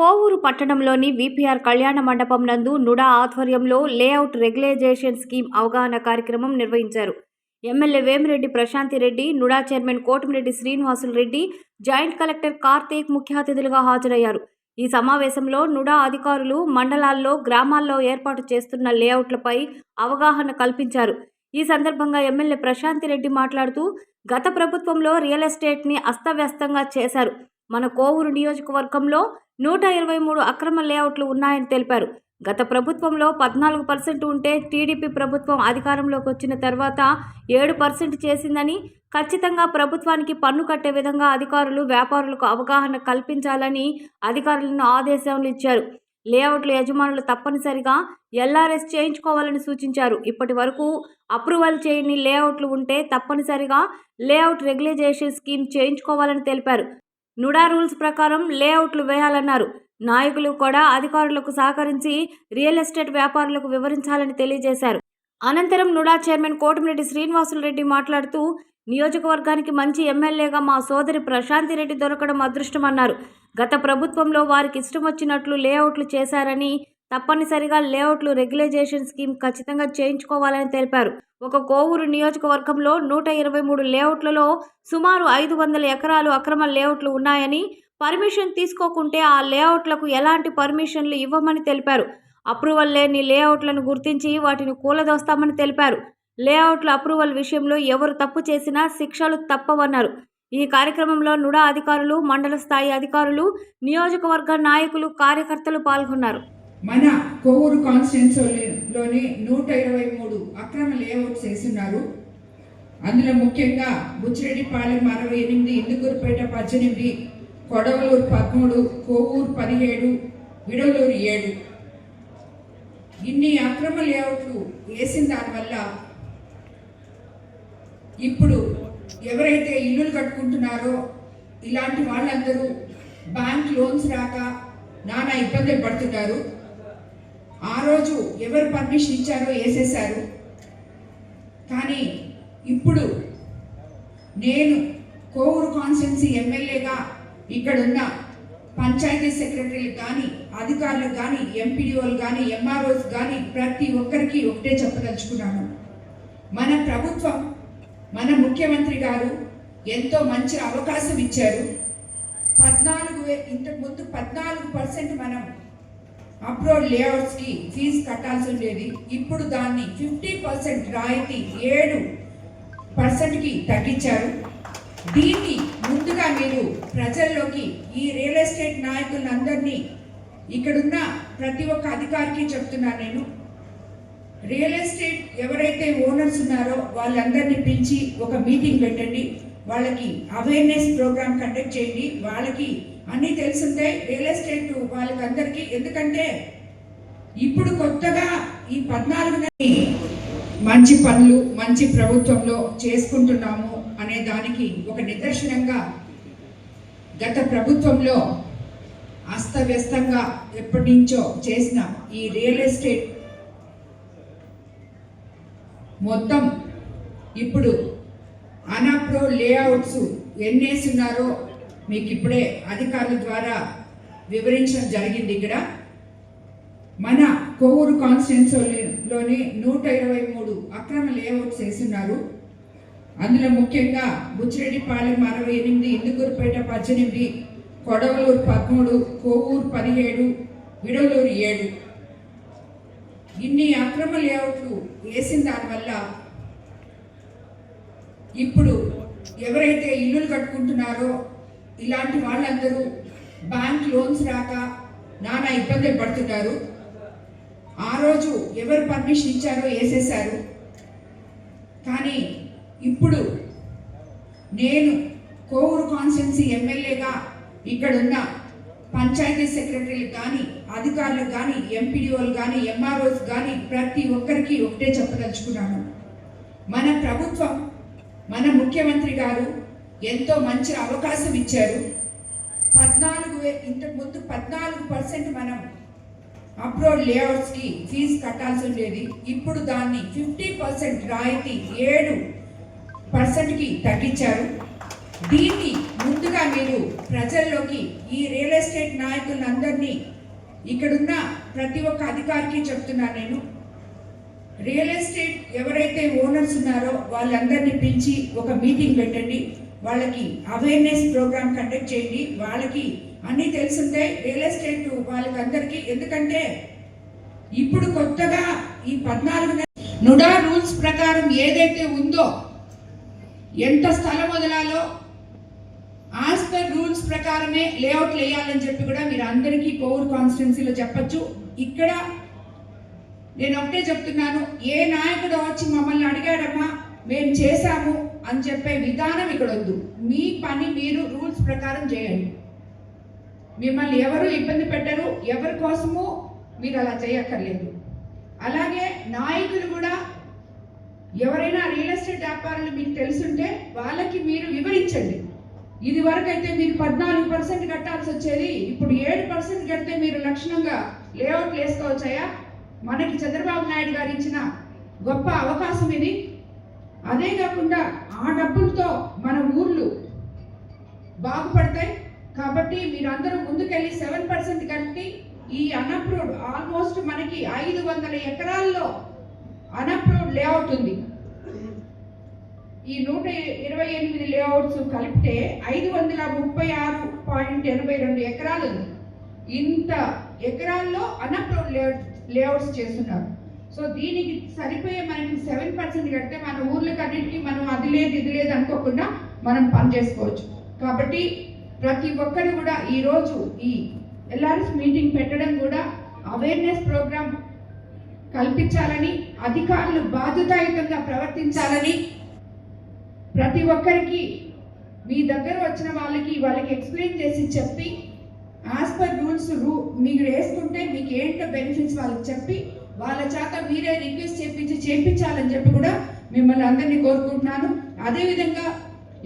కోవూరు పట్టణంలోని విపిఆర్ కళ్యాణ మండపం నందు నుడా ఆధ్వర్యంలో లేఅవుట్ రెగ్యులైజేషన్ స్కీమ్ అవగాహన కార్యక్రమం నిర్వహించారు. MLA Vemireddy Prashanthi Reddy NUDA chairman Kotamreddy Srinivasulu Reddy joint collector Karthik ముఖ్య అతిథులుగా హాజరయ్యారు. ఈ సమావేశంలో నుడా అధికారులు మండలాల్లో గ్రామాల్లో ఏర్పాటు చేస్తున్న లేఅవుట్లపై అవగాహన కల్పించారు. ఈ సందర్భంగా ఎమ్మెల్యే ప్రశాంతి రెడ్డి మాట్లాడుతూ గత ప్రభుత్వంలో రియల్ ఎస్టేట్ని అస్తవ్యస్తంగా చేశారు. మన కోవూరు నియోజకవర్గంలో నూట ఇరవై మూడు అక్రమ లేఅవుట్లు ఉన్నాయని తెలిపారు. గత ప్రభుత్వంలో పద్నాలుగు పర్సెంట్ ఉంటే టీడీపీ ప్రభుత్వం అధికారంలోకి వచ్చిన తర్వాత ఏడు పర్సెంట్ చేసిందని ఖచ్చితంగా ప్రభుత్వానికి పన్ను కట్టే విధంగా అధికారులు వ్యాపారులకు అవగాహన కల్పించాలని అధికారులను ఆదేశాలు ఇచ్చారు. లేఅవుట్ల యజమానులు తప్పనిసరిగా ఎల్ఆర్ఎస్ చేయించుకోవాలని సూచించారు. ఇప్పటి వరకు అప్రూవల్ చేయని లేఅవుట్లు ఉంటే తప్పనిసరిగా లేఅవుట్ రెగ్యులైజేషన్ స్కీమ్ చేయించుకోవాలని తెలిపారు. నుడా రూల్స్ ప్రకారం లేఅవుట్లు వేయాలన్నారు. నాయకులు కూడా అధికారులకు సహకరించి రియల్ ఎస్టేట్ వ్యాపారులకు వివరించాలని తెలియజేశారు. అనంతరం నుడా చైర్మన్ కోటమిరెడ్డి శ్రీనివాసులరెడ్డి మాట్లాడుతూ నియోజకవర్గానికి మంచి ఎమ్మెల్యేగా మా సోదరి ప్రశాంతి రెడ్డి దొరకడం అదృష్టమన్నారు. గత ప్రభుత్వంలో వారికి ఇష్టం వచ్చినట్లు లేఅవుట్లు చేశారని తప్పనిసరిగా లేఅవుట్లు రెగ్యులైజేషన్ స్కీమ్ ఖచ్చితంగా చేయించుకోవాలని తెలిపారు. ఒక కోవూరు నియోజకవర్గంలో నూట ఇరవై మూడు లేఅవుట్లలో సుమారు ఐదు వందల ఎకరాలు అక్రమ లేఅవుట్లు ఉన్నాయని పర్మిషన్ తీసుకోకుంటే ఆ లేఅవుట్లకు ఎలాంటి పర్మిషన్లు ఇవ్వమని తెలిపారు. అప్రూవల్ లేని లేఅవుట్లను గుర్తించి వాటిని కూలదోస్తామని తెలిపారు. లేఅవుట్ల అప్రూవల్ విషయంలో ఎవరు తప్పు చేసినా శిక్షలు తప్పవన్నారు. ఈ కార్యక్రమంలో నుడా అధికారులు మండల స్థాయి అధికారులు నియోజకవర్గ నాయకులు కార్యకర్తలు పాల్గొన్నారు. మన కోవూరు కాన్స్టిట్యున్సీలోని నూట ఇరవై మూడు అక్రమ లేఅవుట్ చేస్తున్నారు. అందులో ముఖ్యంగా బుచ్చిరెడ్డిపాలెం అరవై ఎనిమిది ఇందుకూరుపేట పద్దెనిమిది కొడవలూరు పదమూడు కోవూరు పదిహేడు విడవలూరు ఏడు. ఇన్ని అక్రమ లేఅవుట్లు వేసిన దానివల్ల ఇప్పుడు ఎవరైతే ఇల్లులు కట్టుకుంటున్నారో ఇలాంటి వాళ్ళందరూ బ్యాంక్ లోన్స్ రాక నానా ఇబ్బందులు పడుతున్నారు. ఆ రోజు ఎవరు పర్మిషన్ ఇచ్చారో వేసేశారు. కానీ ఇప్పుడు నేను కోవూరు కాన్స్టిట్యున్సీ ఎమ్మెల్యేగా ఇక్కడున్న పంచాయతీ సెక్రటరీలు కానీ అధికారులు కానీ ఎంపీడీఓలు కానీ ఎంఆర్ఓస్ కానీ ప్రతి ఒక్కరికి ఒకటే చెప్పదలుచుకున్నాను. మన ప్రభుత్వం మన ముఖ్యమంత్రి గారు ఎంతో మంచి అవకాశం ఇచ్చారు. పద్నాలుగు ఇంతకుముందు ఇంతకు ముందు పద్నాలుగు పర్సెంట్ మనం అప్రోడ్ లేఅవుట్స్కి ఫీజు కట్టాల్సి ఉండేది ఇప్పుడు దాన్ని ఫిఫ్టీ పర్సెంట్ రాయితీ ఏడు పర్సెంట్కి తగ్గించారు. దీన్ని ముందుగా మీరు ప్రజల్లోకి ఈ రియల్ ఎస్టేట్ నాయకులందరినీ ఇక్కడున్న ప్రతి ఒక్క అధికారికి చెప్తున్నాను నేను. రియల్ ఎస్టేట్ ఎవరైతే ఓనర్స్ ఉన్నారో వాళ్ళందరినీ పిలిచి ఒక మీటింగ్ పెట్టండి. వాళ్ళకి అవేర్నెస్ ప్రోగ్రామ్ కండక్ట్ చేయండి. వాళ్ళకి అన్నీ తెలుసుంటాయి రియల్ ఎస్టేట్ వాళ్ళకి అందరికీ ఎందుకంటే ఇప్పుడు కొత్తగా ఈ పద్నాలుగు మంచి పనులు మంచి ప్రభుత్వంలో చేసుకుంటున్నాము అనే దానికి ఒక నిదర్శనంగా గత ప్రభుత్వంలో అస్తవ్యస్తంగా ఎప్పటి నుంచో చేసిన ఈ రియల్ ఎస్టేట్ మొత్తం ఇప్పుడు అనాప్రో లేఅవుట్స్ ఎన్నేసి ఉన్నారో మీకు ఇప్పుడే అధికారుల ద్వారా వివరించడం జరిగింది ఇక్కడ. మన కోవూరు కాన్స్టిట్యున్సీలోని నూట ఇరవై మూడు అక్రమ లేఅవుట్ వేస్తున్నారు. అందులో ముఖ్యంగా బుచ్చిరెడ్డిపాలెం అరవై ఎనిమిది ఇందుకూరుపేట పద్దెనిమిది కొడవలూరు పదమూడు కోవూరు పదిహేడు విడవలూరు ఏడు. ఇన్ని అక్రమ లేఅవుట్లు వేసిన దానివల్ల ఇప్పుడు ఎవరైతే ఇల్లులు కట్టుకుంటున్నారో ఇలాంటి వాళ్ళందరూ బ్యాంక్ లోన్స్ రాక నానా ఇబ్బందులు పడుతున్నారు. ఆ రోజు ఎవరు పర్మిషన్ ఇచ్చారో వేసేసారు కానీ ఇప్పుడు నేను కోవూరు కాన్స్టిట్యున్సీ ఎమ్మెల్యేగా ఇక్కడున్న పంచాయతీ సెక్రటరీలు కానీ అధికారులు కానీ ఎంపీడీఓలు కానీ ఎంఆర్ఓస్ కానీ ప్రతి ఒక్కరికి ఒకటే చెప్పదలుచుకున్నాను. మన ప్రభుత్వం మన ముఖ్యమంత్రి గారు ఎంతో మంచి అవకాశం ఇచ్చారు. పద్నాలుగు ఇంతకు ముందు పద్నాలుగు పర్సెంట్ మనం అప్రోడ్ లేఅవుట్స్కి ఫీజు కట్టాల్సి ఉండేది. ఇప్పుడు దాన్ని ఫిఫ్టీ పర్సెంట్ రాయితీ ఏడు పర్సెంట్కి తగ్గించారు. దీన్ని ముందుగా మీరు మీరు ప్రజల్లోకి ఈ రియల్ ఎస్టేట్ నాయకులందరినీ ఇక్కడున్న ప్రతి ఒక్క అధికారికి చెప్తున్నాను నేను. రియల్ ఎస్టేట్ ఎవరైతే ఓనర్స్ ఉన్నారో వాళ్ళందరినీ పిలిచి ఒక మీటింగ్ పెట్టండి. వాళ్ళకి అవేర్నెస్ ప్రోగ్రామ్ కండక్ట్ చేయండి. వాళ్ళకి అన్నీ తెలుసుంటాయి. రియల్ ఎస్టేట్ వాళ్ళకి అందరికీ ఎందుకంటే ఇప్పుడు కొత్తగా ఈ పద్నాలుగు నుడా రూల్స్ ప్రకారం ఏదైతే ఉందో ఎంత స్థలం వదలాలో యాజ్ పర్ రూల్స్ ప్రకారమే లేఅవుట్లు వేయాలని చెప్పి కూడా మీరు అందరికీ కోవూరు కాన్స్టిట్యున్సీలో చెప్పొచ్చు. ఇక్కడ నేను ఒకటే చెప్తున్నాను. ఏ నాయకుడు వచ్చి మమ్మల్ని అడిగాడమ్మా? మేము చేశాము అని చెప్పే విధానం ఇక్కడ వద్దు. మీ పని మీరు రూల్స్ ప్రకారం చేయండి. మిమ్మల్ని ఎవరు ఇబ్బంది పెట్టరు ఎవరి కోసము మీరు అలా చేయక్కర్లేదు. అలాగే నాయకులు కూడా ఎవరైనా రియల్ ఎస్టేట్ వ్యాపారులు మీకు తెలుసుంటే వాళ్ళకి మీరు వివరించండి. ఇది వరకైతే మీరు పద్నాలుగు పర్సెంట్ కట్టాల్సి వచ్చేది ఇప్పుడు ఏడు పర్సెంట్ కడితే మీరు లక్షణంగా లేఅవుట్లు వేసుకోవచ్చాయా మనకి చంద్రబాబు నాయుడు గారు ఇచ్చిన గొప్ప అవకాశం ఇది. అదే కాకుండా ఆ డబ్బులతో మన ఊర్లు బాగుపడతాయి. కాబట్టి మీరందరూ ముందుకెళ్ళి సెవెన్ పర్సెంట్ కట్టి ఈ అన్అప్రూవ్డ్ ఆల్మోస్ట్ మనకి ఐదు వందల ఎకరాల్లో అన్అప్రూవ్డ్ లేఅవుట్ ఉంది. ఈ నూట ఇరవై ఎనిమిది లేఅవుట్స్ కలిపితే ఐదు వందల ముప్పై ఆరు పాయింట్ ఎనభై రెండు ఎకరాలు ఉంది. ఇంత ఎకరాల్లో అన్అప్రూవ్డ్ లేఅవుట్స్ చేస్తున్నారు. సో దీనికి సరిపోయే మనకి సెవెన్ పర్సెంట్ కడితే మన ఊర్లకు అన్నింటికి మనం అది లేదు ఇది లేదు అనుకోకుండా మనం పని చేసుకోవచ్చు. కాబట్టి ప్రతి ఒక్కరు కూడా ఈరోజు ఈ ఎల్ఆర్ఎస్ మీటింగ్ పెట్టడం కూడా అవేర్నెస్ ప్రోగ్రామ్ కల్పించాలని అధికారులు బాధ్యతాయుతంగా ప్రవర్తించాలని ప్రతి ఒక్కరికి మీ దగ్గర వచ్చిన వాళ్ళకి వాళ్ళకి ఎక్స్ప్లెయిన్ చేసి చెప్పి యాజ్ పర్ రూల్స్ రూ మీరు వేసుకుంటే మీకు ఏంటో బెనిఫిట్స్ వాళ్ళకి చెప్పి వాళ్ళ చేత మీరే రిక్వెస్ట్ చేపించి చేపించాలని చెప్పి కూడా మిమ్మల్ని అందరినీ కోరుకుంటున్నాను. అదేవిధంగా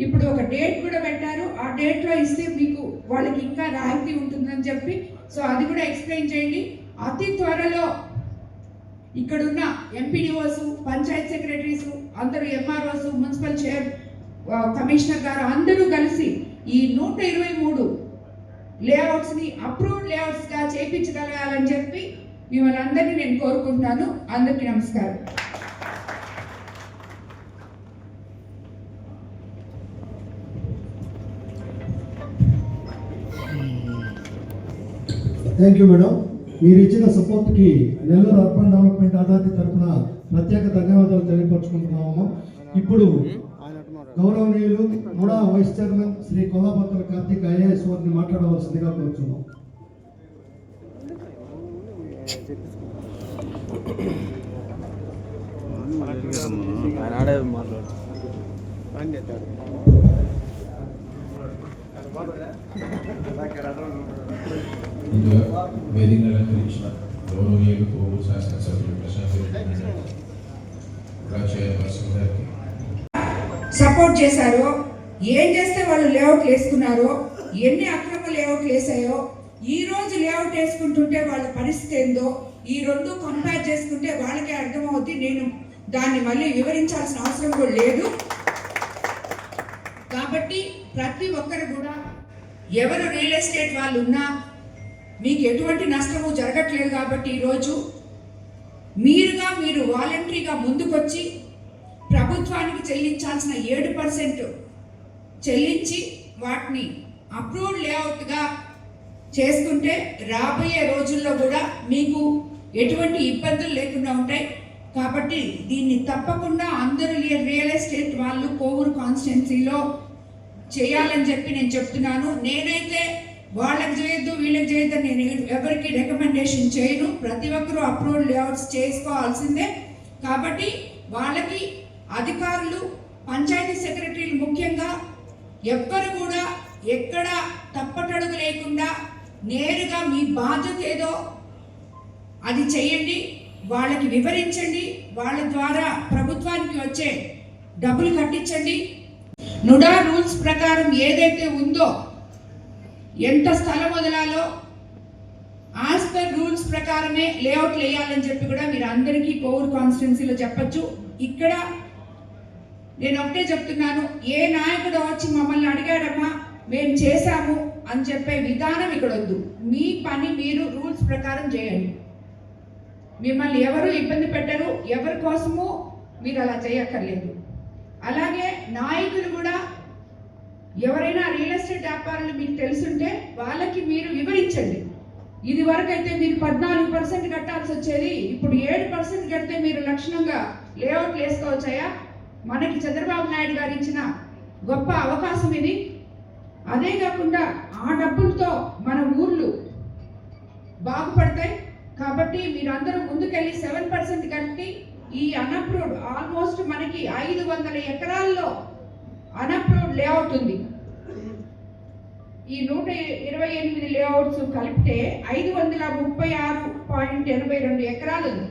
ఇప్పుడు ఒక డేట్ కూడా పెట్టారు. ఆ డేట్లో ఇస్తే మీకు వాళ్ళకి ఇంకా రాయితీ ఉంటుందని చెప్పి సో అది కూడా ఎక్స్ప్లెయిన్ చేయండి. అతి త్వరలో ఇక్కడున్న ఎంపీడీఓస్ పంచాయత్ సెక్రటరీస్ అందరూ ఎంఆర్ఓస్ మున్సిపల్ చైర్ కమిషనర్ గారు అందరూ కలిసి ఈ నూట ఇరవై మూడు లేఅవుట్స్ని అప్రూవ్డ్ లేఅవుట్స్గా చేయించగలగాలని చెప్పి మిమ్మల్ని అందరినీ నేను కోరుకుంటున్నాను. అందరికీ నమస్కారం. థ్యాంక్ యూ మేడం మీరు ఇచ్చిన సపోర్ట్కి నెల్లూరు అర్బన్ డెవలప్మెంట్ అథారిటీ తరఫున ప్రత్యేక ధన్యవాదాలు తెలియపరచుకుంటున్నాము. ఇప్పుడు గౌరవనీయులు కూడా vice chairman Shri Kollapatra Karthik IAS వారిని మాట్లాడవలసిందిగా కోరుతున్నాం ఆయన మాట్లాడు. అలంకరించిన శాసనసభ్యులు ప్రశాంత్ గారికి. సపోర్ట్ చేశారో? ఏం చేస్తే వాళ్ళు లేఅవుట్లు వేసుకున్నారో? ఎన్ని అక్రమ లేఅవుట్లు వేసాయో ఈ రోజు లేఅవుట్ వేసుకుంటుంటే వాళ్ళ పరిస్థితి ఏందో ఈ రెండు కంపేర్ చేసుకుంటే వాళ్ళకే అర్థమవుద్ది. నేను దాన్ని మళ్ళీ వివరించాల్సిన అవసరం కూడా లేదు. కాబట్టి ప్రతి ఒక్కరు కూడా ఎవరు రియల్ ఎస్టేట్ వాళ్ళు ఉన్నా మీకు ఎటువంటి నష్టము జరగట్లేదు కాబట్టి ఈరోజు మీరుగా మీరు వాలంటరీగా ముందుకొచ్చి ప్రభుత్వానికి చెల్లించాల్సిన ఏడు పర్సెంట్ చెల్లించి వాటిని అప్రూవ్డ్ లేఅవుట్గా చేసుకుంటే రాబోయే రోజుల్లో కూడా మీకు ఎటువంటి ఇబ్బందులు లేకుండా ఉంటాయి. కాబట్టి దీన్ని తప్పకుండా అందరూ రియల్- రియల్ ఎస్టేట్ వాళ్ళు కోవూరు కాన్స్టిట్యున్సీలో చేయాలని చెప్పి నేను చెప్తున్నాను. నేనైతే వాళ్ళకి చేయొద్దు వీళ్ళకి చేయొద్దు నేను ఎవరికి రికమెండేషన్ చేయను. ప్రతి ఒక్కరూ అప్రూవల్ లేఅవుట్స్ చేసుకోవాల్సిందే. కాబట్టి వాళ్ళకి అధికారులు పంచాయతీ సెక్రటరీలు ముఖ్యంగా ఎవ్వరు కూడా ఎక్కడ తప్పటడుగు లేకుండా నేరుగా మీ బాధ్యత ఏదో అది చేయండి వాళ్ళకి వివరించండి వాళ్ళ ద్వారా ప్రభుత్వానికి వచ్చే డబ్బులు కట్టించండి. నుడా రూల్స్ ప్రకారం ఏదైతే ఉందో ఎంత స్థలం వదలాలో యాజ్ పర్ రూల్స్ ప్రకారమే లేఅవుట్లు వేయాలని చెప్పి కూడా మీరు అందరికీ కోవూరు కాన్స్టిట్యున్సీలో చెప్పచ్చు. ఇక్కడ నేను ఒకటే చెప్తున్నాను ఏ నాయకుడు వచ్చి మమ్మల్ని అడిగాడమ్మా మేము చేశాము అని చెప్పే విధానం ఇక్కడ వద్దు. మీ పని మీరు రూల్స్ ప్రకారం చేయండి. మిమ్మల్ని ఎవరు ఇబ్బంది పెట్టరు ఎవరి కోసము మీరు అలా చేయక్కర్లేదు. అలాగే నాయకులు కూడా ఎవరైనా రియల్ ఎస్టేట్ వ్యాపారులు మీకు తెలుసుంటే వాళ్ళకి మీరు వివరించండి. ఇది వరకు అయితే మీరు పద్నాలుగు పర్సెంట్ కట్టాల్సి వచ్చేది ఇప్పుడు ఏడు పర్సెంట్ కడితే మీరు లక్షణంగా లేఅవుట్లు వేసుకోవచ్చాయా మనకి చంద్రబాబు నాయుడు గారు ఇచ్చిన గొప్ప అవకాశం ఇది. అదే కాకుండా ఆ డబ్బులతో మన ఊర్లు బాగుపడతాయి. కాబట్టి మీరందరూ ముందుకెళ్ళి సెవెన్ పర్సెంట్ కట్టి ఈ అన్అప్రూవ్డ్ ఆల్మోస్ట్ మనకి ఐదు వందల ఎకరాల్లో అన్అప్రూవ్డ్ లేఅవుట్ ఉంది. ఈ నూట ఇరవై ఎనిమిది లేఅవుట్స్ కలిపితే ఐదు వందల ముప్పై ఆరు పాయింట్ ఎనభై రెండు ఎకరాలు ఉంది.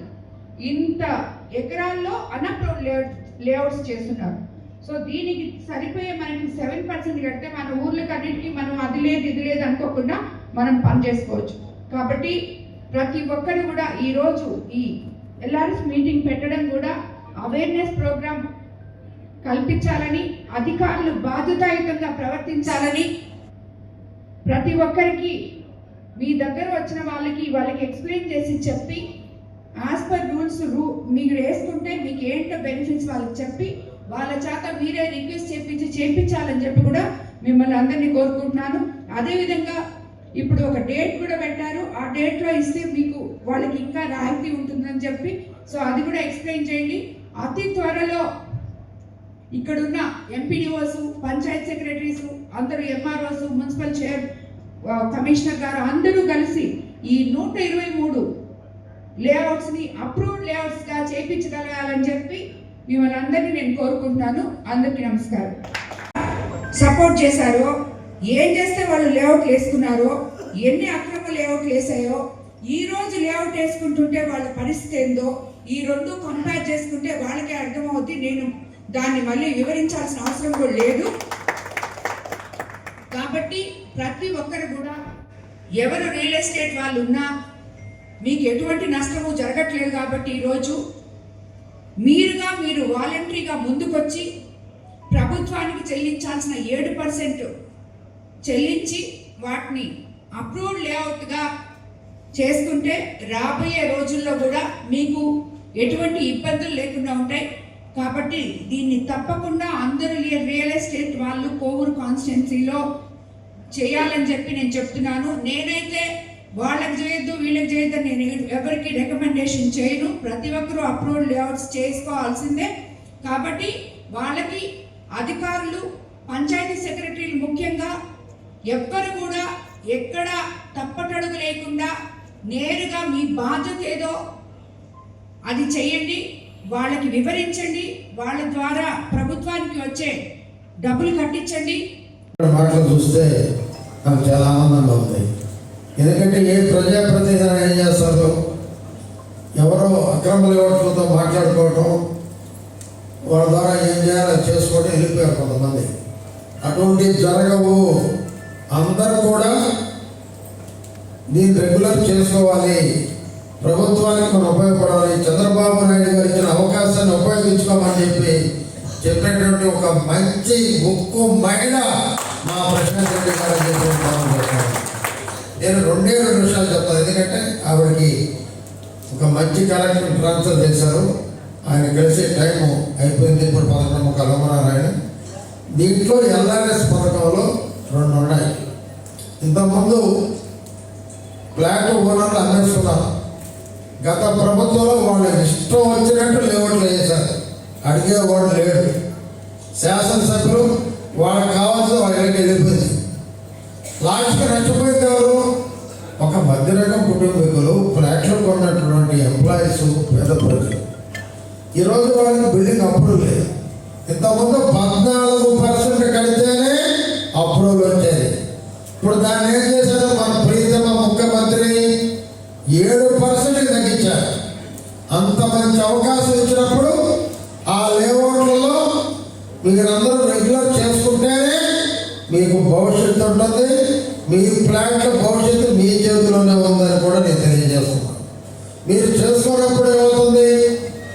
ఇంత ఎకరాల్లో అన్అప్రూవ్డ్ లేఅవుట్స్ చేస్తున్నారు. సో దీనికి సరిపోయే మనకి సెవెన్ పర్సెంట్ కడితే మన ఊర్లకన్నింటికి మనం అది లేదు ఇది లేదు అనుకోకుండా మనం పని చేసుకోవచ్చు కాబట్టి ప్రతి ఒక్కరు కూడా ఈరోజు ఈ ఎల్ఆర్ఎస్ మీటింగ్ పెట్టడం కూడా అవేర్నెస్ ప్రోగ్రామ్ కల్పించాలని అధికారులు బాధ్యతాయుతంగా ప్రవర్తించాలని ప్రతి ఒక్కరికి మీ దగ్గర వచ్చిన వాళ్ళకి వాళ్ళకి ఎక్స్ప్లెయిన్ చేసి చెప్పి యాజ్ పర్ రూల్స్ రూ మీరు వేసుకుంటే మీకు ఏంటో బెనిఫిట్స్ వాళ్ళకి చెప్పి వాళ్ళ చేత మీరే రిక్వెస్ట్ చేపించి చేపించాలని చెప్పి కూడా మిమ్మల్ని అందరినీ కోరుకుంటున్నాను. అదేవిధంగా ఇప్పుడు ఒక డేట్ కూడా పెట్టారు. ఆ డేట్లో ఇస్తే మీకు వాళ్ళకి ఇంకా రాయితీ ఉంటుందని చెప్పి సో అది కూడా ఎక్స్ప్లెయిన్ చేయండి. అతి త్వరలో ఇక్కడున్న ఎంపీడీఓస్ పంచాయత్ సెక్రటరీస్ అందరూ ఎంఆర్ఓస్ మున్సిపల్ చైర్ కమిషనర్ గారు అందరూ కలిసి ఈ నూట ఇరవై మూడు లేఅవుట్స్ని అప్రూవ్డ్ లేఅవుట్స్గా చేయించగలగాలని చెప్పి మిమ్మల్ని అందరినీ నేను కోరుకుంటున్నాను. అందరికీ నమస్కారం. సపోర్ట్ చేశారో ఏం చేస్తే వాళ్ళు లేఅవుట్లు వేసుకున్నారో ఎన్ని అక్రమ లేఅవుట్లు వేసాయో ఈ రోజు లేఅవుట్ వేసుకుంటుంటే వాళ్ళ పరిస్థితి ఏందో ఈ రెండు కంపేర్ చేసుకుంటే వాళ్ళకే అర్థమవుద్ది. నేను దాన్ని మళ్ళీ వివరించాల్సిన అవసరం కూడా లేదు. కాబట్టి ప్రతి ఒక్కరు కూడా ఎవరు రియల్ ఎస్టేట్ వాళ్ళు ఉన్నా మీకు ఎటువంటి నష్టము జరగట్లేదు కాబట్టి ఈరోజు మీరుగా మీరు వాలంటరీగా ముందుకొచ్చి ప్రభుత్వానికి చెల్లించాల్సిన ఏడు పర్సెంట్ చెల్లించి వాటిని అప్రూవ్డ్ లేఅవుట్గా చేసుకుంటే రాబోయే రోజుల్లో కూడా మీకు ఎటువంటి ఇబ్బందులు లేకుండా ఉంటాయి. కాబట్టి దీన్ని తప్పకుండా అందరూ రియల్ రియల్ ఎస్టేట్ వాళ్ళు కోవూరు కాన్స్టిట్యున్సీలో చేయాలని చెప్పి నేను చెప్తున్నాను. నేనైతే వాళ్ళకి చేయొద్దు వీళ్ళకి చేయొద్దు నేను ఎవరికి రికమెండేషన్ చేయను. ప్రతి ఒక్కరూ అప్రూవల్ లేఅవుట్స్ చేసుకోవాల్సిందే. కాబట్టి వాళ్ళకి అధికారులు పంచాయతీ సెక్రటరీలు ముఖ్యంగా ఎవ్వరు కూడా ఎక్కడ తప్పటడుగు లేకుండా నేరుగా మీ బాధ్యత ఏదో అది చేయండి వాళ్ళకి వివరించండి వాళ్ళ ద్వారా ప్రభుత్వానికి వచ్చే డబ్బులు కట్టించండి. మాటలు చూస్తే నాకు చాలా ఆనందంగా ఉంది. ఎందుకంటే ఏ ప్రజాప్రతినిధి ఏం చేస్తారు ఎవరో అక్రమ లేవట్లతో మాట్లాడుకోవటం వాళ్ళ ద్వారా ఏం చేయాలో చేసుకోవడం వెళ్ళిపోయారు కొంతమంది. అటువంటి జరగవు. అందరూ కూడా దీన్ని రెగ్యులర్ చేసుకోవాలి. ప్రభుత్వానికి మనం ఉపయోగపడాలి. చంద్రబాబు నాయుడు గారు ఇచ్చిన అవకాశాన్ని ఉపయోగించుకోమని చెప్పి చెప్పినటువంటి ఒక మంచి ముక్కు మహిళ మా ప్రశాంత్ రెడ్డి గారు అని నేను రెండే రెండు నిమిషాలు చెప్తాను ఎందుకంటే ఆవిడకి ఒక మంచి కలెక్టర్ ట్రాన్స్ఫర్ చేశారు. ఆయన కలిసే టైం అయిపోయింది. ఇప్పుడు పదకొండు కలమన్నారు దీంట్లో ఎల్ఆర్ఎస్ పథకంలో రెండు ఉన్నాయి. ఇంతకుముందు ఫ్లాట్ ఓనర్లు అమ్మేస్తున్నారు గత ప్రభుత్వంలో వాళ్ళు ఇష్టం వచ్చినట్టు లేవట్లు వేశారు. అడిగేవాడు లేడు. శాసనసభ్యులు వాళ్ళకి కావాల్సిన వాళ్ళకి వెళ్ళిపోయింది. లాస్ట్కి నచ్చిపోయింది ఎవరు? ఒక మధ్యరకం కుటుంబీకులు ఫ్లాట్లు కొన్నటువంటి ఎంప్లాయీస్ పేద ప్రజలు ఈరోజు వాళ్ళకి బిల్డింగ్ అప్రూవ్ లేదు. ఇంతకుముందు పద్నాలుగు పర్సెంట్ కడితేనే అప్రూవల్ వచ్చేది. ఇప్పుడు దాన్ని ఏం చేశారు? మన ప్రీతమ ముఖ్యమంత్రి ఏడు పర్సెంట్ తగ్గించారు అంత మంచి అవకాశం ఇచ్చినప్పుడు ఆ లేఅవుట్లలో మీరందరూ రెగ్యులర్ చేసుకుంటేనే మీకు భవిష్యత్తు ఉంటుంది. మీ ప్లాంట్ భవిష్యత్తు మీ చేతిలోనే ఉందని కూడా నేను తెలియజేస్తున్నాను. మీరు చేసుకున్నప్పుడు ఏమవుతుంది?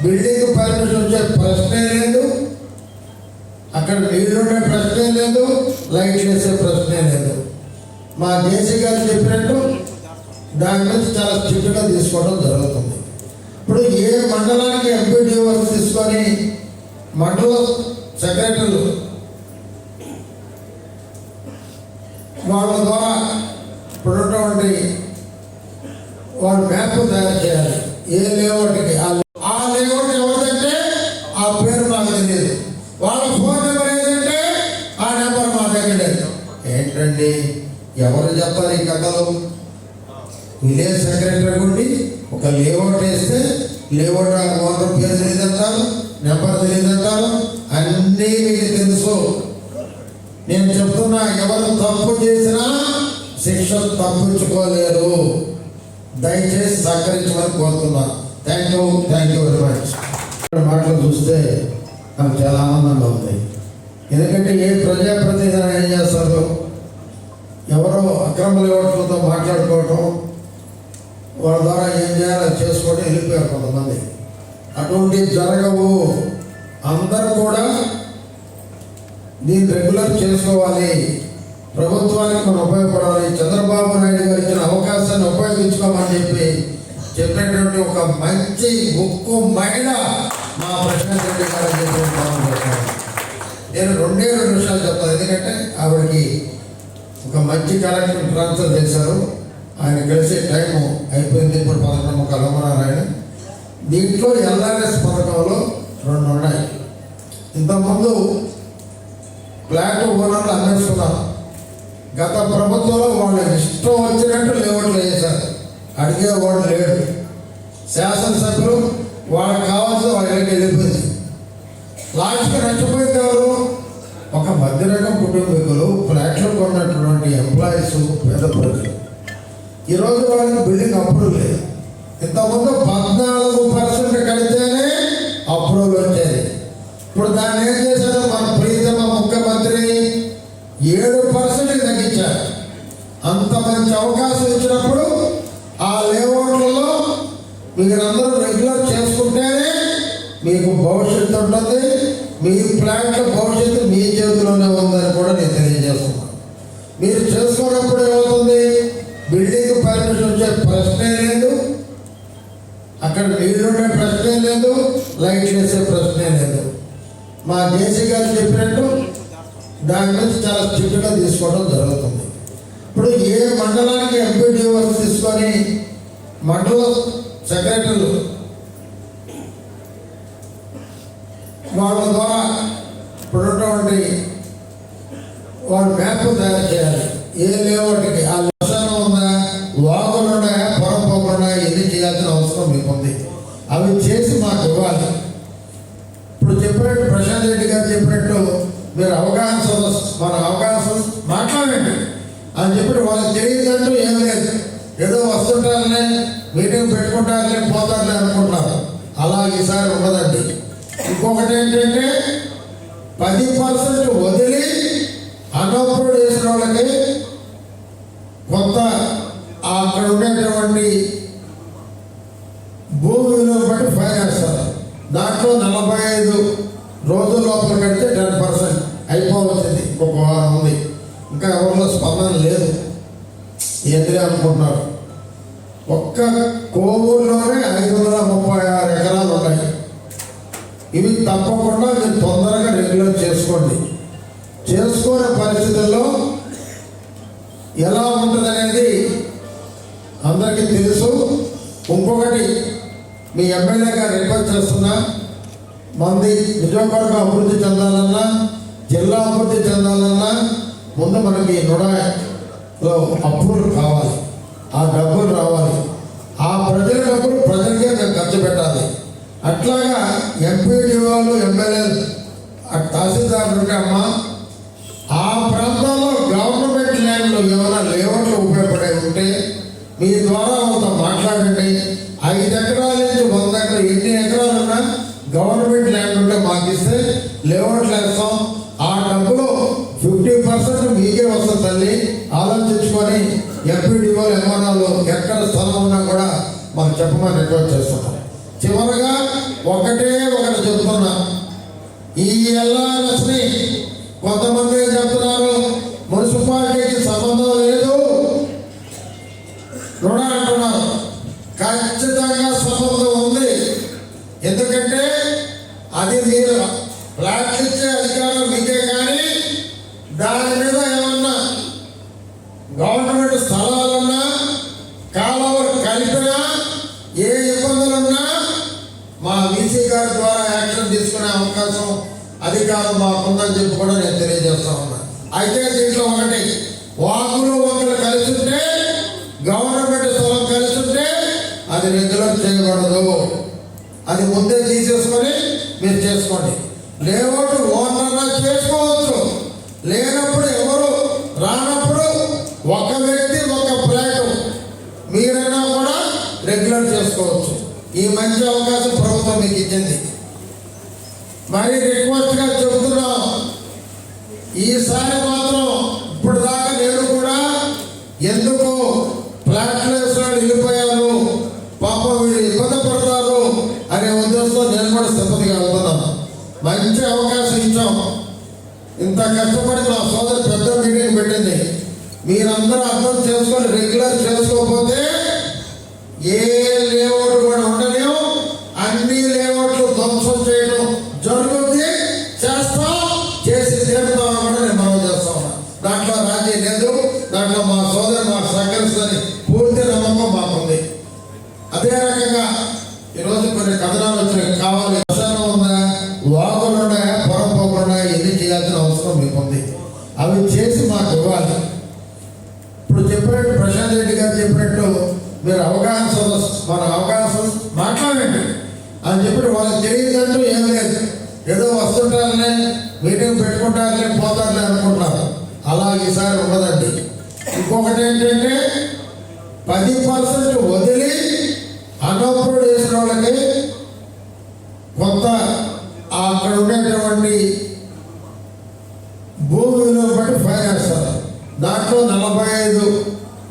బిల్డింగ్ పర్మిషన్ వచ్చే ప్రశ్నే లేదు. అక్కడ నీళ్ళుండే ప్రశ్నే లేదు. లైట్ వేసే ప్రశ్నే లేదు. మా దేశీ గారు చెప్పినట్టు దాని నుంచి చాలా స్ట్రిక్ట్గా తీసుకోవడం జరుగుతుంది. ఇప్పుడు ఏ మండలానికి ఎంపీడీఓ తీసుకొని మండల సెక్రటరీలు వాళ్ళ ద్వారా ఇప్పుడున్నటువంటి వాళ్ళ మ్యాప్ తయారు చేయాలి. ఏ లేఅవుట్కి? ఆ ఆ లేఅవుట్ ఎవరిదంటే ఆ పేరు మాకు తెలియదు. వాళ్ళ ఫోన్ నెంబర్ ఏదంటే ఆ నెంబర్ మా దగ్గర లేదు. ఏంటండి? ఎవరు చెప్తారు ఈ కథలు? విలేజ్ సెక్రటరీ ఉండి ఒక లేఅవుట్ వేస్తే లేఅవుట్ ఓనర్ పేరు తెలియదంటారు నెంబర్ తెలియదంటారు అన్నీ మీకు తెలుసు. నేను చెప్తున్నా ఎవరు తప్పు చేసినా శిక్ష తప్పించుకోలేరు. దయచేసి సహకరించమని కోరుతున్నా. Thank you thank you very much మాటలు చూస్తే నాకు చాలా ఆనందంగా ఉంది. ఎందుకంటే ఏ ప్రజాప్రతినిధి ఏం చేస్తారు ఎవరో అక్రమ లేవట్లతో మాట్లాడుకోవటం వాళ్ళ ద్వారా ఏం చేయాలో చేసుకోవడం చేసుకొని వెళ్ళిపోయారు కొంతమంది. అటువంటివి జరగవు. అందరూ కూడా దీన్ని రెగ్యులర్ చేసుకోవాలి. ప్రభుత్వానికి మనం ఉపయోగపడాలి. చంద్రబాబు నాయుడు గారు ఇచ్చిన అవకాశాన్ని ఉపయోగించుకోమని చెప్పి చెప్పినటువంటి ఒక మంచి ఉక్కు మహిళ మా ప్రశాంత్ రెడ్డి గారు అని చెప్పి నేను రెండే రెండు విషయాలు చెప్తాను. ఎందుకంటే ఆవిడకి ఒక మంచి కలెక్టర్ ట్రాన్స్ఫర్ చేశారు. ఆయన కలిసే టైం అయిపోయింది. ఇప్పుడు పదకొండు కలమనారాయణ దీంట్లో ఎల్ఆర్ఎస్ పథకంలో రెండు ఉన్నాయి. ఇంతకుముందు ఫ్లాట్ ఓనర్లు అమ్మేస్తున్నారు. గత ప్రభుత్వంలో వాళ్ళు ఇష్టం వచ్చినట్టు లేఅవుట్లు వేశారు. అడిగేవాడు లేడు. శాసనసభ్యులు వాళ్ళకి కావాల్సిన వాళ్ళకి వెళ్ళిపోయింది. లాస్ట్కి నచ్చిపోయింది ఎవరు? ఒక మధ్యరకం కుటుంబీకులు ఫ్లాట్లు కొన్నటువంటి ఎంప్లాయీస్ పేద ప్రజలు. ఈరోజు వాళ్ళకి బిల్డింగ్ అప్రూవ్ లేదు. ఇంతకుముందు పద్నాలుగు పర్సెంట్ కడితేనే అప్రూవల్ వచ్చేది. ఇప్పుడు దాన్ని ఏం చేశారు? ఇచ్చాడు అంత మంచి అవకాశం ఇచ్చినప్పుడు ఆ లేఅవుట్లలో మీరందరూ రెగ్యులర్ చేసుకుంటేనే మీకు భవిష్యత్తు ఉంటుంది. మీ ప్లాంట్ల భవిష్యత్తు మీ చేతిలోనే ఉందని కూడా నేను తెలియజేస్తున్నాను. మీరు చేసుకున్నప్పుడు ఏమవుతుంది? బిల్డింగ్ పర్మిషన్ వచ్చే ప్రశ్నే లేదు. అక్కడ నీళ్ళుండే ప్రశ్నే లేదు. లైట్ వేసే ప్రశ్నే లేదు. మా జేసీ గారు చెప్పినట్టు దాని నుంచి చాలా స్ట్రిక్ట్గా తీసుకోవడం జరుగుతుంది. ఇప్పుడు ఏ మండలానికి ఎంపీడీఓ తీసుకొని మండల సెక్రటరీలు వాళ్ళ ద్వారా ఇప్పుడున్నటువంటి వాళ్ళ మ్యాప్ తయారు చేయాలి. ఏ లేఅవుట్కి మీటింగ్ పెట్టుకుంటారులే పోతారులే అనుకుంటున్నారు. అలా ఈసారి ఉండదండి. ఇంకొకటి ఏంటంటే పది పర్సెంట్ వదిలి అనప్రూవ్ చేసిన వాళ్ళకి కొంత అక్కడ ఉండేటువంటి భూమి విలువ బట్టి ఫైన్ వేస్తారు. దాంట్లో నలభై ఐదు రోజుల లోపల కడితే టెన్ పర్సెంట్ అయిపోవచ్చింది. ఇంకొక వారం ఉంది. ఇంకా ఎవరిలో స్పందన లేదు. ఏంటి అనుకుంటున్నారు. ఒక్క కోవూరులోనే ఐదు వందల ముప్పై ఆరు ఎకరాలు ఉన్నాయి. ఇవి తప్పకుండా మీరు తొందరగా రెగ్యులర్ చేసుకోండి. చేసుకునే పరిస్థితుల్లో ఎలా ఉంటుంది అనేది అందరికీ తెలుసు. ఇంకొకటి మీ ఎమ్మెల్యే గారు రిక్వెస్ట్ చేస్తున్నా మంది నియోజకవర్గం అభివృద్ధి చెందాలన్నా జిల్లా అభివృద్ధి చెందాలన్నా ముందు మనకి నుడలో అప్రూవల్ కావాలి. ఆ డబ్బులు రావాలి. డబ్బులు ప్రజలకే మేము ఖర్చు పెట్టాలి. అట్లాగా ఎంపీడీవాలు ఎమ్మెల్యే తహసీల్దార్ ఉంటే అమ్మా ఆ ప్రాంతాల్లో గవర్నమెంట్ ల్యాండ్లు ఏమైనా లేఅవుట్లు ఉపయోగపడే ఉంటే మీ ద్వారా వాళ్ళతో మాట్లాడండి. ఐదు ఎకరాల నుంచి వంద ఎకరాలు ఎన్ని ఎకరాలు ఉన్నా గవర్నమెంట్ ల్యాండ్ ఉంటే మాకు ఇస్తే లేఅవుట్లు వేస్తాం. ఆ డబ్బులో ఫిఫ్టీ పర్సెంట్ మీకే వస్తుంది తల్లి. ఆలోచించుకొని ఎంపీడీఓ ఎంఆర్ఓలు ఎక్కడ స్థలం ఉన్నా చెప్పమని రిక్వెస్ట్ చేస్తున్నాం. చివరగా ఒకటే ఒకటి చెప్తున్నా. ఈ ఎల్ఆర్ఎస్ని కొంతమంది చెప్తున్నారు? మున్సిపాలిటీకి సంబంధం లేదు. రుణ అంటున్నారు. ఖచ్చితంగా సంబంధం ఉంది. ఎందుకంటే అది మీరు ఫ్లాట్లు ఇచ్చే అధికారం మీకే కానీ దాని మీద ఏమన్నా గవర్నమెంట్ స్థలాలున్నా కాలువలు కలిపినా ఏ ఇబ్బందులున్నా మా వీసీ గారి ద్వారా యాక్షన్ తీసుకునే అవకాశం అధికారం మాకుందని చెప్పి కూడా నేను తెలియజేస్తా ఉన్నా. అయితే దీంట్లో ఒకటి వాకులు ఒకరు కలిసి ఉంటే గవర్నమెంట్ స్థలం కలిసి ఉంటే అది రెగ్యులర్ చేయకూడదు. అది ముందే తీసేసుకొని మీరు చేసుకోండి. లేఅవుట్ ఓనర్ చేసుకోవచ్చు. లేనప్పుడు ఎవరు రానప్పుడు ఒక వ్యక్తి ఒక ఫ్లాట్ మీరైనా కూడా రెగ్యులర్ చేసుకోవచ్చు. ఈ మంచి అవకాశం ప్రభుత్వం మీకు ఇచ్చింది. మరి రిక్వెస్ట్గా చెబుతున్నా. మీరు అవగాహన సదస్సు మన అవగాహన సదస్సు మాట్లాడండి. అని చెప్పి వాళ్ళకి తెలియదంటూ ఏం లేదు. ఏదో వస్తుంటారనే మీటింగ్ పెట్టుకుంటారులే పోతారని అనుకుంటున్నారు. అలా ఈసారి ఉండదండి. ఇంకొకటి ఏంటంటే పది పర్సెంట్ వదిలి అనప్పుడు వేసిన వాళ్ళకి కొంత అక్కడ ఉండేటువంటి భూమి విలువ బట్టి ఫైన్ వేస్తారు దాంట్లో నలభై ఐదు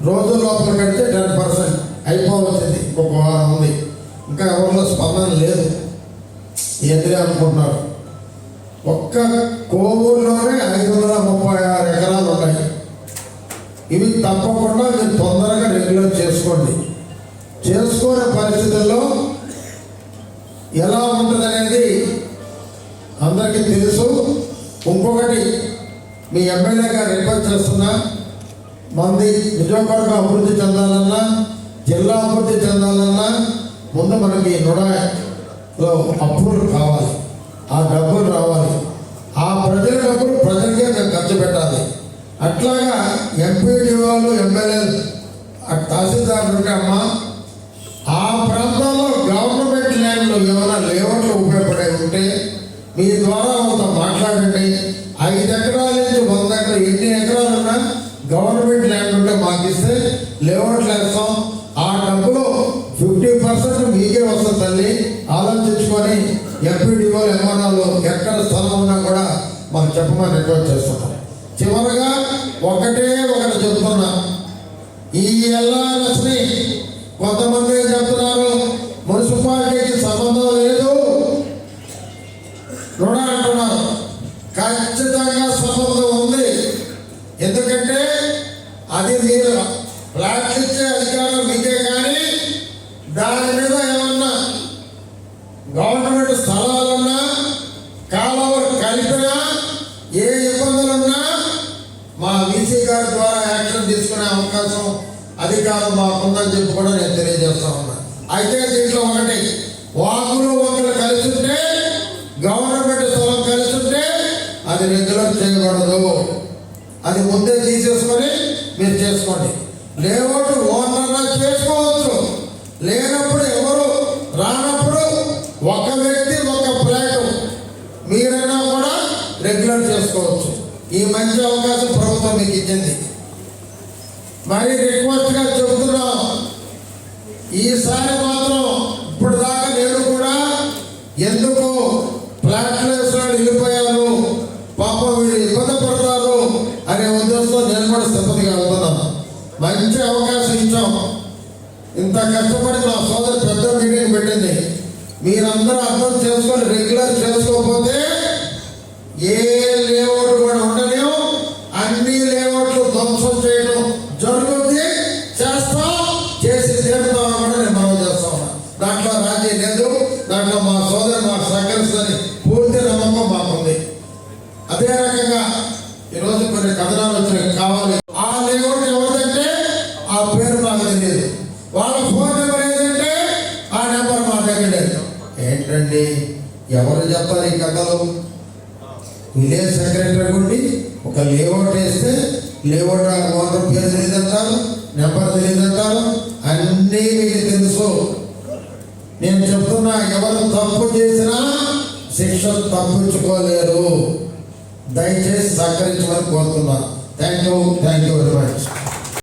రోజుల లోపల కడితే టెన్ పర్సెంట్ అయిపోవచ్చింది ఒక వారం ఉంది ఇంకా ఎవరిలో లేదు. ఎదురే అనుకుంటున్నారు. ఒక్క కోవూరులోనే ఐదు వందల ముప్పై ఆరు ఎకరాలు ఉన్నాయి. ఇవి తప్పకుండా మీరు తొందరగా రెగ్యులర్ చేసుకోండి. చేసుకునే పరిస్థితుల్లో ఎలా ఉంటుంది అనేది అందరికీ తెలుసు. ఇంకొకటి మీ ఎమ్మెల్యే గారు రిక్వెస్ట్ చేస్తున్నా మంది నియోజకవర్గం అభివృద్ధి చెందాలన్నా జిల్లా అభివృద్ధి చెందాలన్నా ముందు మనకి నుడలో అప్పులు కావాలి ఆ డబ్బులు రావాలి. ఆ ప్రజల డబ్బులు ప్రజలకే ఖర్చు పెట్టాలి. అట్లాగా ఎంపీడీఓలు ఎమ్మెల్యేలు తహసీల్దారులు ఉంటే అమ్మా ఆ ప్రాంతాల్లో గవర్నమెంట్ ల్యాండ్లు ఏమైనా లేఅవుట్లు ఉపయోగపడే ఉంటే మీ ద్వారా వాళ్ళతో మాట్లాడండి. ఐదు ఎకరాల నుంచి వంద ఎకరాలు ఎన్ని ఎకరాలు ఉన్నా గవర్నమెంట్ ల్యాండ్ ఉంటే మాకు ఇస్తే లేఅవుట్లు వేస్తాం. తల్లి ఆలోచించుకొని ఎంపీడీఓ ఎంఆర్ఓలు ఎక్కడ స్థలం ఉన్నా కూడా మాకు చెప్పమని రిక్వెస్ట్ చేస్తున్నాం. చివరగా ఒకటే ఒకటి చెప్తున్నా. ఈ ఎల్ఆర్ఎస్ని కొంతమంది చెప్తున్నారు? మున్సిపాలిటీకి సంబంధం లేదు. రుణ అంటున్నారు. ఖచ్చితంగా సంబంధం ఉంది. ఎందుకంటే అది మీరు ఫ్లాట్లు ఇచ్చే అధికారం మీకే కానీ దాని మీద ఏమన్నా గవర్నమెంట్ స్థలాలున్నా కాలువలు కలిపినా ఏ ఇబ్బందులున్నా మా వీసీ గారి ద్వారా యాక్షన్ తీసుకునే అవకాశం అధికారం మాకుందని చెప్పి కూడా నేను తెలియజేస్తా ఉన్నా. అయితే దీంట్లో ఒకటి వాకులు ఒకరు కలిసి ఉంటే గవర్నమెంట్ స్థలం కలిసి ఉంటే అది రెగ్యులర్ చేయకూడదు. అది ముందే తీసేసుకొని మీరు చేసుకోండి. లేఅవుట్ ఓనర్ చేసుకోవచ్చు. లేనప్పుడు ఎవరు రానప్పుడు ఒక వ్యక్తి ఒక ప్లాట్ మీరైనా కూడా రెగ్యులర్ చేసుకోవచ్చు. ఈ మంచి అవకాశం ప్రభుత్వం మీకు ఇచ్చింది. మరి రిక్వెస్ట్గా చెబుతున్నాం. ఈసారి మాత్రం ఇప్పుడు దాకా నేను కూడా ఎందుకు ఫ్లాట్లు వేసిన వెళ్ళిపోయారు పాపం వీళ్ళు ఇబ్బంది పడతారు అనే ఉద్దేశంతో నేను కూడా సిబ్బందిగా వెళ్తున్నాను. మంచి అవకాశం ఇచ్చాం. ఇంత కష్టపడి మా సోదరు పెద్ద మీటింగ్ పెట్టింది. మీరందరూ అర్థం చేసుకొని రెగ్యులర్ చేసుకోకపోతే ఏ